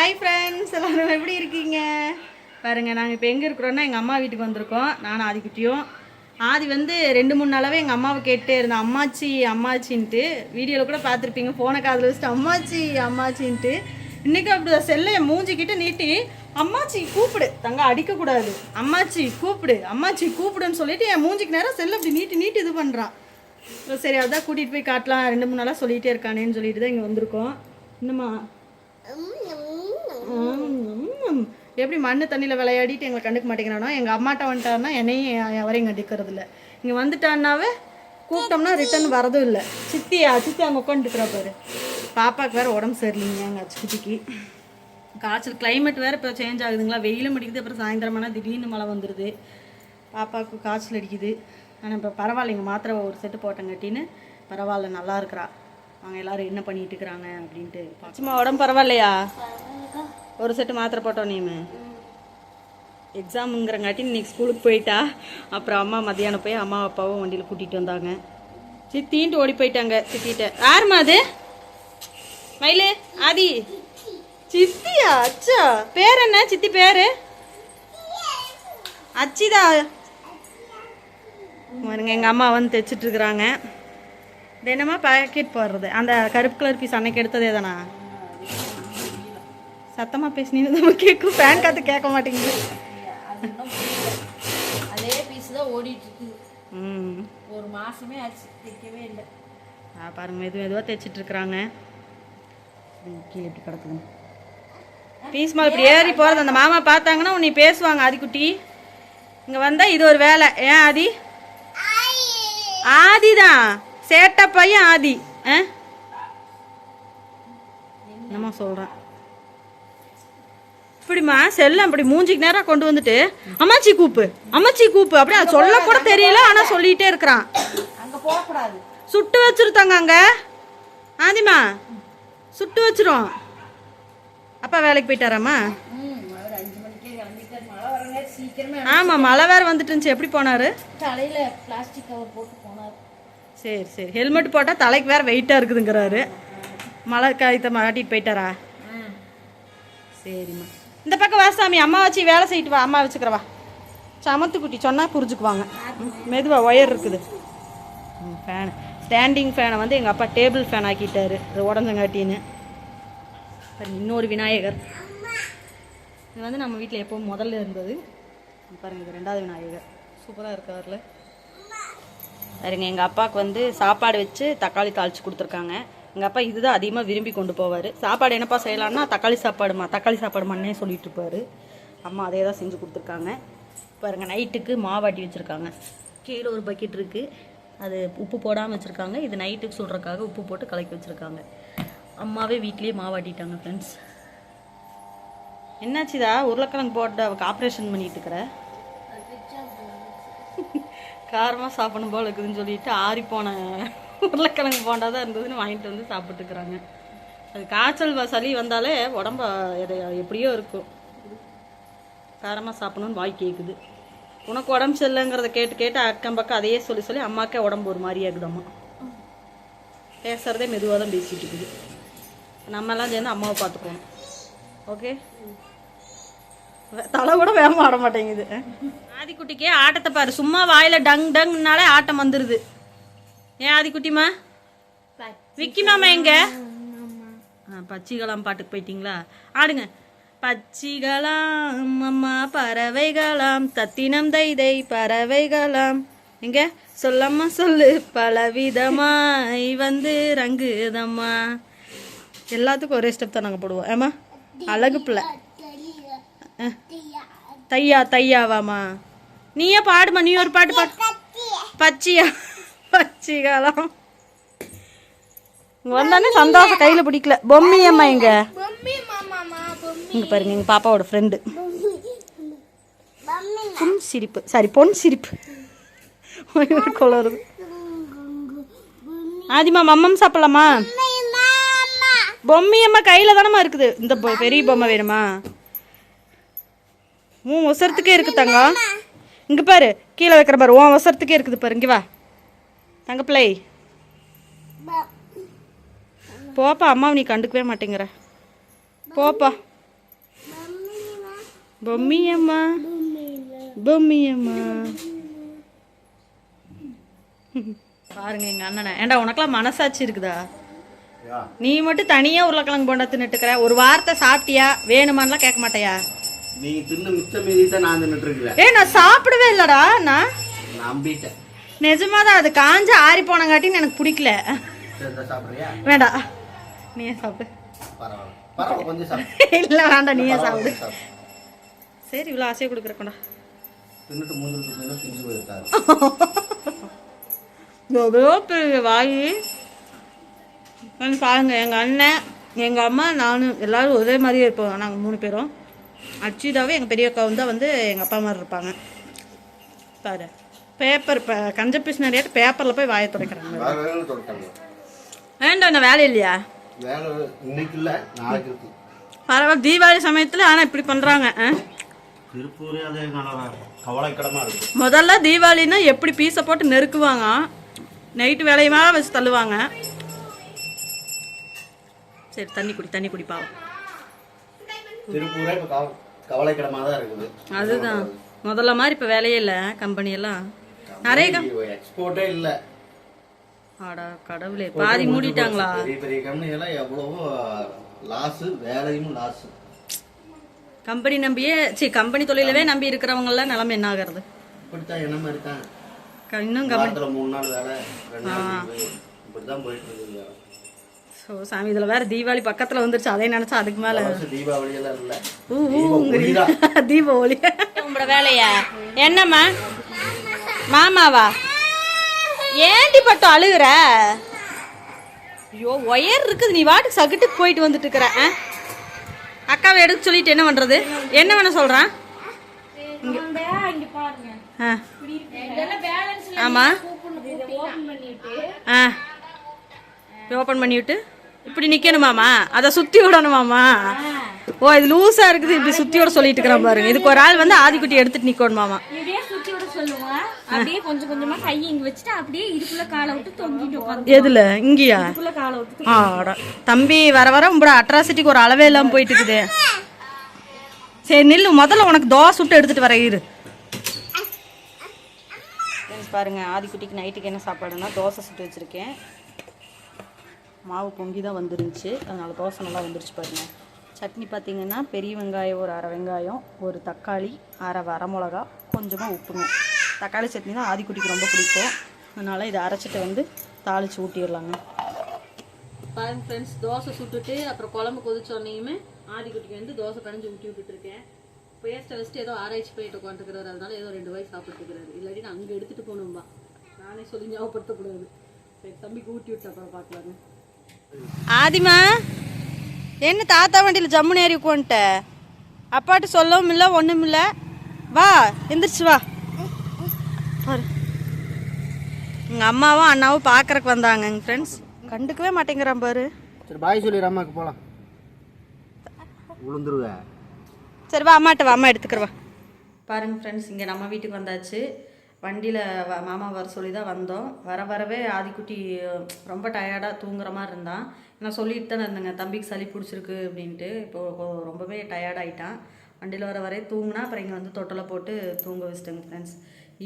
Hi friends எல்லோரும் எப்படி இருக்கீங்க? பாருங்கள் நாங்கள் இப்போ எங்கே இருக்கிறோன்னா எங்கள் அம்மா வீட்டுக்கு வந்திருக்கோம். நானும் ஆதிக்குட்டியும். ஆதி வந்து ரெண்டு மூணு நாளாவே எங்கள் அம்மாவை கேட்டே இருந்தேன் அம்மாச்சி அம்மாச்சின்ட்டு. வீடியோவில் கூட பார்த்துருப்பீங்க. ஃபோனை காதில் வச்சுட்டு அம்மாச்சி அம்மாச்சின்ட்டு. இன்றைக்கும் அப்படி செல்லை மூஞ்சிக்கிட்டு நீட்டி அம்மாச்சி கூப்பிடு. தங்க அடிக்கக்கூடாது. அம்மாச்சி கூப்பிடு. அம்மாச்சி கூப்பிடுன்னு சொல்லிட்டு என் மூஞ்சிக்கு நேரம் செல்லை அப்படி நீட்டி நீட்டி இது பண்ணுறான் சரி அதான் கூட்டிகிட்டு போய் காட்டலாம். ரெண்டு மூணு நாளாக சொல்லிகிட்டே இருக்கானேன்னு சொல்லிட்டு தான் இங்கே வந்திருக்கோம். இன்னுமா எப்படி மண்ணு தண்ணியில் விளையாடிட்டு எங்களை கண்டுக்க மாட்டேங்கிறானோ எங்கள் அம்மாட்ட வந்துட்டாருன்னா என்னையும் எவரையும் கண்டுக்கிறது இல்லை. இங்கே வந்துட்டான்னாவே கூப்பிட்டோம்னா ரிட்டர்ன் வரதும் இல்லை. சித்தியா சித்தி அங்கே உட்காந்துட்டுக்கிறா பாரு. பாப்பாவுக்கு வேறு உடம்பு சரியில்லைங்க எங்கள் அச்சுக்குட்டிக்கு காய்ச்சல் climate வேறு இப்போ சேஞ்ச் ஆகுதுங்களா? வெயிலும் அடிக்குது அப்புறம் சாயந்தரமானா திடீர்னு மழை வந்துடுது பாப்பாவுக்கு காய்ச்சல் அடிக்குது. ஆனால் இப்போ பரவாயில்லைங்க மாத்திரை ஒரு செட்டு போட்டங்காட்டின்னு பரவாயில்ல நல்லா இருக்கிறா. அவங்க எல்லாரும் என்ன பண்ணிட்டு இருக்கிறாங்க அப்படின்ட்டு சும்மா உடம்பு பரவாயில்லையா? ஒரு செட்டு மாத்திரை போட்டோம் நீமே எக்ஸாமுங்கிறங்காட்டி இன்னைக்கு ஸ்கூலுக்கு போயிட்டா அப்புறம் அம்மா மத்தியானம் போய் அம்மா அப்பாவும் வண்டியில் கூட்டிகிட்டு வந்தாங்க. சித்தின்ட்டு ஓடி போயிட்டாங்க சித்திட்ட. யாரும்மா அது? மயிலு ஆதி. சித்தியா? அச்சா. பேர் என்ன? சித்தி பேர்? அச்சிதா. பாருங்க எங்கள் அம்மா வந்து தைச்சிட்டு இருக்கிறாங்க. பேக்கெட் போடுறது? அந்த கருப்பு கலர் பீஸ் அன்னைக்கு எடுத்ததே தானா? சத்தமாக பேசினீங்க நம்ம கேட்கும். ஃபேன் காத்து கேட்க மாட்டேங்குது. அதே பீஸ் தான் ஓடிட்டு ம். ஒரு மாசமே ஆச்சு தைக்கவே இல்லை. ஆ பாருங்க மெது மெதுவாக தைச்சிட்டு இருக்கிறாங்க கீழே இப்படி கிடக்குது. பீஸ் மேலே இப்படி ஏறி போகிறது அந்த மாமா பார்த்தாங்கன்னா உன்னை பேசுவாங்க ஆதிக்குட்டி. இங்கே வந்தால் இது ஒரு வேலை. ஏன் ஆதி? ஆதி தான். சேட்ட பையன் ஆதி. ஆ? என்னம்மா சொல்கிறேன் இப்படிம்மா செல்லம் அப்படி மூஞ்சிக்கு நேரம் கொண்டு வந்துட்டு அம்மாச்சி கூப்பு அம்மாச்சி கூப்பு. அப்படியே அது சொல்ல கூட தெரியல ஆனால் சொல்லிகிட்டே இருக்கிறான். அங்க போகக்கூடாது. சுட்டு வச்சிருத்தாங்க அங்க. ஆதிமா சுட்டு வச்சிரும். அப்பா வேலைக்கு போயிட்டாராம்மா? ம் அவர் அஞ்சு மணிக்கே கிளம்பிட்டார் மழை வரங்க சீக்கிரமே ஆமா மழை வேற வந்துட்டு இருந்துச்சு எப்படி போனாரு? தலையில பிளாஸ்டிக் கவர் போட்டு போனார். சரி சரி. ஹெல்மெட் போட்டா தலைக்கு வேற வெயிட்டா இருக்குதுங்கிறாரு. மழை காயத்தை மாட்டிட்டு போயிட்டாரா? சரிம்மா. இந்த பக்கம் வா சாமி அம்மா வச்சு வேலை செய்யிட்டு வா அம்மா வச்சுக்கிறவா சமத்து குட்டி சொன்னால் புரிஞ்சுக்குவாங்க. மெதுவாக ஒயர் இருக்குது. ஃபேனு ஸ்டாண்டிங் ஃபேனை வந்து எங்கள் அப்பா டேபிள் ஃபேன் ஆக்கிட்டாரு அது உடஞ்சங்காட்டின்னு. இன்னொரு விநாயகர். இது வந்து நம்ம வீட்டில் எப்போவும் முதல்ல இருந்தது. பாருங்க இது ரெண்டாவது விநாயகர். சூப்பராக இருக்கார்ல. பாருங்க எங்கள் அப்பாவுக்கு வந்து சாப்பாடு வச்சு தக்காளி தாளித்து கொடுத்துருக்காங்க. எங்கள் அப்பா இதுதான் அதிகமாக விரும்பி கொண்டு போவார். சாப்பாடு என்னப்பா செய்யலாம்னா தக்காளி சாப்பாடுமா தக்காளி சாப்பாடுமான்னே சொல்லிட்டு இருப்பாரு. அம்மா அதே தான் செஞ்சு கொடுத்துருக்காங்க. பாருங்க நைட்டுக்கு மாவாட்டி வச்சுருக்காங்க. கீழே ஒரு பக்கெட் இருக்குது அது உப்பு போடாமல் வச்சுருக்காங்க. இது நைட்டுக்கு சுடுறதுக்காக உப்பு போட்டு கலக்கி வச்சுருக்காங்க. அம்மாவே வீட்லேயே மாவாட்டிட்டாங்க ஃப்ரெண்ட்ஸ் என்னாச்சுதா உருளைக்கிழங்கு போட்டு அவக்கு ஆப்ரேஷன் பண்ணிட்டு இருக்கிற. காரமாக சாப்பிடணும் போல இருக்குதுன்னு சொல்லிட்டு ஆறி போன உருளைக்கிழங்கு போண்டா தான் இருந்ததுன்னு வாங்கிட்டு வந்து சாப்பிட்டுக்கிறாங்க. அது காய்ச்சல் வ- சளி வந்தாலே உடம்ப எதை எப்படியோ இருக்கும். காரமாக சாப்பிடணும்னு வாய் கேட்குது உனக்கு உடம்பு சரியில்லைங்கிறத கேட்டு கேட்டு அக்கம் பக்கம் அதையே சொல்லி சொல்லி அம்மாக்கே உடம்பு ஒரு மாதிரியா இருக்குதம்மா பேசுகிறதே மெதுவாக தான் பேசிகிட்டு இருக்குது. நம்மெல்லாம் சேர்ந்து அம்மாவை பார்த்துக்கணும். ஓகே? தலை கூட வேகமாக ஆட மாட்டேங்குது. ஆதிக்குட்டிக்கே ஆட்டத்தை பாரு. சும்மா வாயில டங் டங்னாலே ஆட்டம் வந்துடுது ஏன் ஆதிக்குட்டிமா? விக்கி மாமா எங்க? பச்சிகளாம் பாட்டுக்கு போயிட்டீங்களா? ஆடுங்க. பச்சிகளாம் அம்மா பறவைகளாம் தத்தினம் தைதை பறவைகளாம். எங்க? சொல்லம்மா சொல்லு. பலவிதமாய் வந்து ரங்குதம்மா. எல்லாத்துக்கும் ஒரே ஸ்டெப் தான் நாங்கள் போடுவோம். ஏமா அழகு பிள்ளை. தையா தையாவாமா நீயே பாடுமா. நீ ஒரு பாட்டு பாடு. பச்சியா? பச்சிகாலம் இங்க வந்தானே சந்தோஷம் கையில பிடிக்கல. பொம்மி அம்மா இங்க இங்க பாருங்க எங்க பாப்பாவோட ஃப்ரெண்டு புன் சிரிப்பு. சாரி பொன் சிரிப்பு. குளருது ஆதிமா மம்மம் சாப்பிடலாமா? பொம்மி அம்மா கையில தானம்மா இருக்குது. இந்த பெரிய பொம்மை வேணுமா? உன் அவசரத்துக்கே இருக்கு தங்கம். இங்க பாரு கீழே வைக்கிற பாரு. உன் அவசரத்துக்கே இருக்குது பாரு. இங்க வா. தங்க பிள்ளை. போப்பா அம்மாவை நீ கண்டுக்கவே மாட்டேங்கிற. போப்பா. பொம்மியம்மா. பொம்மியம்மா. பாருங்க எங்க அண்ணனை. ஏண்டா உனக்கெல்லாம் மனசாட்சி இருக்குதா? நீ மட்டும் தனியா உருளைக்கிழங்கு போண்டா தின்னுட்டுக்கிற ஒரு வார்த்தை சாப்பிட்டியா? வேணுமான்லாம் கேட்க மாட்டியா? நீங்க தின்னு மிச்சம் மீறி தான் நான் தின்னுட்டு இருக்கிறேன் ஏய் நான் சாப்பிடவே இல்லடா நான் நம்பிட்டேன். நிஜமாதான் அது காஞ்ச ஆறி போனங்காட்டின்னு எனக்கு பிடிக்கல. வேண்டாம் நீயே சாப்பிடு. இல்லை வேண்டாம் நீயே சாப்பிடு. சரி இவ்வளோ ஆசையை கொடுக்குற கொண்டா தின்னுட்டு மூஞ்சில் துப்பினா பிஞ்சு போயிருக்காரு. எவ்வளோ பெரிய வாய். வந்து பாருங்க எங்கள் அண்ணன் எங்கள் அம்மா நானும் எல்லாரும் ஒரே மாதிரியே இருப்போம். நாங்கள் மூணு பேரும். அச்சிதாவே எங்கள் பெரிய அக்கா தான் வந்து எங்கள் அப்பா மாதிரி இருப்பாங்க. பாரு. பேப்பர் இப்போ கஞ்ச பீஸ் நிறையாட்டு பேப்பரில் போய் வாயை துடைக்கிறாங்க. வேண்டாம் என்ன வேலை இல்லையா? வேலை இன்னைக்கு இல்ல நாளைக்கு இருக்கு. பரவாயில்ல தீபாவளி சமயத்தில் ஆனால் இப்படி பண்ணுறாங்க திருப்பூரே அதே கவலைக்கிடமா இருக்கு. முதல்ல தீபாவளின்னா எப்படி பீஸை போட்டு நெருக்குவாங்க? நைட்டு வேலையுமா வச்சு தள்ளுவாங்க. சரி தண்ணி குடி தண்ணி குடி பாவம் திருப்பூரே தான் இருக்குது. அதுதான். முதல்ல மாதிரி இப்போ வேலையே இல்லை கம்பெனியெல்லாம் நிறைய எக்ஸ்போர்ட்டே இல்ல. ஆடா கடவுளே பாதி மூடிட்டாங்களா? பெரிய பெரிய கம்பெனி எல்லாம் எவ்வளவோ லாஸ் வேலையும் லாஸ் கம்பெனி நம்பியே சி கம்பெனி தொழிலவே நம்பி இருக்கிறவங்கெல்லாம் நிலைமை என்ன ஆகிறது? இப்படித்தான் என்ன மாதிரி தான்? இன்னும் கம்பெனி மூணு நாள் வேலை. இப்படித்தான் போயிட்டு இருக்குது வேலை. ஸோ சாமி இதில் வேற தீபாவளி பக்கத்தில் வந்துருச்சு. அதை நினச்சா அதுக்கு மேலே தீபாவளி எல்லாம் இல்ல. ஊ ஊங்கிறியா தீபாவளி உங்களோட வேலையா? என்னம்மா? மாமாவா? ஏண்டி பட்டம் அழுகுற? ஐயோ ஒயர் இருக்குது. நீ வாட்டுக்கு சகுட்டுக்கு போயிட்டு வந்துட்டு இருக்கிற அக்காவை எடுக்க சொல்லிட்டு என்ன பண்றது? என்ன பண்ண சொல்றான். ஆ. ஆமா. ஓபன் ஆ ஓப்பன் பண்ணிவிட்டு. இப்படி நிக்கணுமாமா அதை சுத்தி விடணுமாமா ஓ இது லூசா இருக்குது. இப்படி சுத்தி விட சொல்லிட்டு இருக்கிறான் பாருங்க. இதுக்கு ஒரு ஆள் வந்து ஆதிக்குட்டி எடுத்துட்டு நிக்கணுமாமா இப்படியே சுத்தி விட சொல்லுவான் அப்படியே கொஞ்சம் கொஞ்சமா கை இங்க வச்சுட்டு அப்படியே இதுக்குள்ள காலை விட்டு தொங்கிட்டு உட்காந்து எதுல? இங்கயா? ஆடா. தம்பி வர வர உங்களோட அட்ராசிட்டிக்கு ஒரு அளவே இல்லாம போயிட்டு இருக்குது. சரி நில்லு. முதல்ல உனக்கு தோசை சுட்டு எடுத்துட்டு வர இரு. பாருங்க ஆதிக்குட்டிக்கு நைட்டுக்கு என்ன சாப்பாடுனா தோசை சுட்டு வச்சிருக்கேன். மாவு பொங்கி தான் வந்துருந்துச்சு. அதனால் தோசை நல்லா வந்துருச்சு பாருங்கள் சட்னி பார்த்தீங்கன்னா பெரிய வெங்காயம் ஒரு அரை வெங்காயம் ஒரு தக்காளி அரை வரமிளகா கொஞ்சமாக உப்புங்க. தக்காளி சட்னி தான் ஆதிக்குட்டிக்கு ரொம்ப பிடிக்கும். அதனால் இதை அரைச்சிட்டு வந்து தாளிச்சு ஊட்டிடலாங்க. பாருங்க ஃப்ரெண்ட்ஸ் தோசை சுட்டுட்டு அப்புறம் குழம்பு கொதிச்சோடனையுமே ஆதிக்குட்டிக்கு வந்து தோசை கணிஞ்சு ஊட்டி விட்டுட்டு இருக்கேன் பேஸ்ட்டை வச்சுட்டு ஏதோ ஆராய்ச்சி போயிட்டு உட்காந்துருக்கிறார் அதனால ஏதோ ரெண்டு வாய் சாப்பிட்டுருக்கிறாரு இல்லாட்டி நான் அங்கே எடுத்துகிட்டு போகணும்பா. நானே சொல்லி ஞாபகப்படுத்தக்கூடாது. சரி தம்பிக்கு ஊட்டி விட்டு அப்புறம் பார்க்கலாங்க. ஆதிமா என்ன தாத்தா வண்டியில் ஜம்முன்னு ஏறி உட்காந்துட்ட? அப்பாட்டு சொல்லவும் இல்லை ஒன்றும் இல்லை. வா எந்திரிச்சு வா. பாரு. எங்கள் அம்மாவும் அண்ணாவும் பார்க்கறக்கு வந்தாங்க எங்கள் ஃப்ரெண்ட்ஸ் கண்டுக்கவே மாட்டேங்கிறான் பாரு. சரி பாய் சொல்லி அம்மாக்கு போலாம். உளுந்துருவேன் சரி வா அம்மாட்ட வா அம்மா எடுத்துக்கிறவா பாருங்க ஃப்ரெண்ட்ஸ் இங்கே நம்ம வீட்டுக்கு வந்தாச்சு. வண்டியில் வ மாமா வர சொல்லி தான் வந்தோம். வர வரவே ஆதிக்குட்டி ரொம்ப டயர்டாக தூங்குற மாதிரி இருந்தான் நான் சொல்லிட்டு தானே இருந்தேங்க தம்பிக்கு சளி பிடிச்சிருக்கு அப்படின்ட்டு. இப்போது ரொம்பவே டயர்டாயிட்டான் வண்டியில் வர வரே தூங்கினா அப்புறம் இங்கே வந்து தொட்டலை போட்டு தூங்க வச்சிட்டேங்க ஃப்ரெண்ட்ஸ்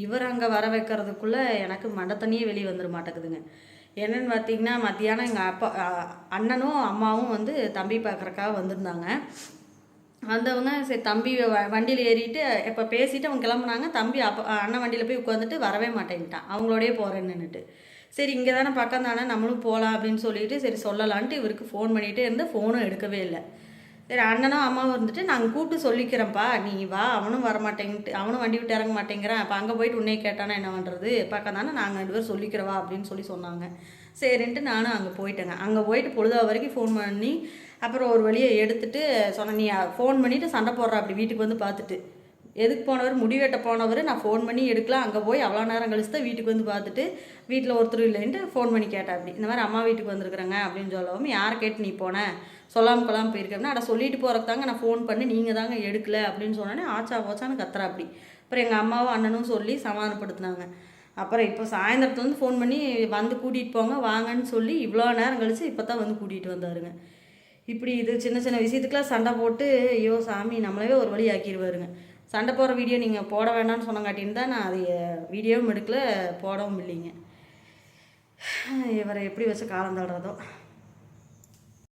இவர் அங்கே வர வைக்கிறதுக்குள்ளே எனக்கு மண்டை தண்ணியே வெளியே வந்துட மாட்டேங்குதுங்க. என்னென்னு பார்த்தீங்கன்னா மத்தியானம் எங்கள் அப்பா அண்ணனும் அம்மாவும் வந்து தம்பி பார்க்குறக்காக வந்திருந்தாங்க. வந்தவங்க சரி தம்பி வ- வண்டியில் ஏறிட்டு இப்போ பேசிட்டு அவங்க கிளம்புனாங்க தம்பி அப்போ அண்ணன் வண்டியில் போய் உட்காந்துட்டு வரவே மாட்டேன்ட்டான். அவங்களோடயே போகிறேன்னுட்டு சரி இங்கே தானே பக்கம் தானே நம்மளும் போகலாம் அப்படின்னு சொல்லிட்டு சரி சொல்லலான்ட்டு இவருக்கு ஃபோன் பண்ணிகிட்டே இருந்து ஃபோனும் எடுக்கவே இல்லை. சரி அண்ணனும் அம்மாவும் இருந்துட்டு நாங்கள் கூப்பிட்டு சொல்லிக்கிறேன்ப்பா. நீ வா அவனும் வர மாட்டேங்கிட்டு அவனும் வண்டி விட்டு இறங்க மாட்டேங்கிறான். அப்போ அங்கே போயிட்டு உன்னையே கேட்டானா என்ன பண்ணுறது பக்கம் தானே நாங்கள் ரெண்டு பேரும் சொல்லிக்கிறவா? அப்படின்னு சொல்லி சொன்னாங்க. சரின்ட்டு நானும் அங்கே போயிட்டேங்க. அங்கே போயிட்டு பொழுதா வரைக்கும் ஃபோன் பண்ணி அப்புறம் ஒரு வழியை எடுத்துட்டு சொன்னேன் நீ ஃபோன் பண்ணிவிட்டு சண்டை போடுற அப்படி வீட்டுக்கு வந்து பார்த்துட்டு. எதுக்கு போனவர்? முடி வெட்ட போனவர். நான் ஃபோன் பண்ணி எடுக்கலாம். அங்கே போய் அவ்வளோ நேரம் கழிச்சு தான் வீட்டுக்கு வந்து பார்த்துட்டு வீட்டில் ஒருத்தர் இல்லைன்ட்டு ஃபோன் பண்ணி கேட்டேன் அப்படி. இந்த மாதிரி அம்மா வீட்டுக்கு வந்திருக்குறேங்க அப்படின்னு சொல்லவும் யாரை கேட்டு நீ போன? சொல்லாமல் கொள்ளாமல் போயிருக்கேன்னா அட சொல்லிட்டு போகிறக்கு தாங்க நான் ஃபோன் பண்ணி நீங்கள் தாங்க எடுக்கல அப்படின்னு சொன்னோன்னே ஆச்சா போச்சான்னு கத்துறா அப்படி. அப்புறம் எங்கள் அம்மாவும் அண்ணனும் சொல்லி சமாதானப்படுத்தினாங்க. அப்புறம் இப்போ சாயந்தரத்துலேருந்து ஃபோன் பண்ணி வந்து கூட்டிகிட்டு போங்க வாங்கன்னு சொல்லி இவ்வளோ நேரம் கழித்து இப்போ தான் வந்து கூட்டிகிட்டு வந்தாருங்க. இப்படி இது சின்ன சின்ன விஷயத்துக்குலாம் சண்டை போட்டு ஐயோ சாமி நம்மளவே ஒரு வழி ஆக்கிடுவாருங்க சண்டை போடுற வீடியோ நீங்கள் போட வேண்டாம்னு சொன்னங்காட்டின்னு தான் நான் அதை வீடியோவும் எடுக்கல போடவும் இல்லைங்க. இவரை எப்படி வச்சு காலம் தள்ளுறதோ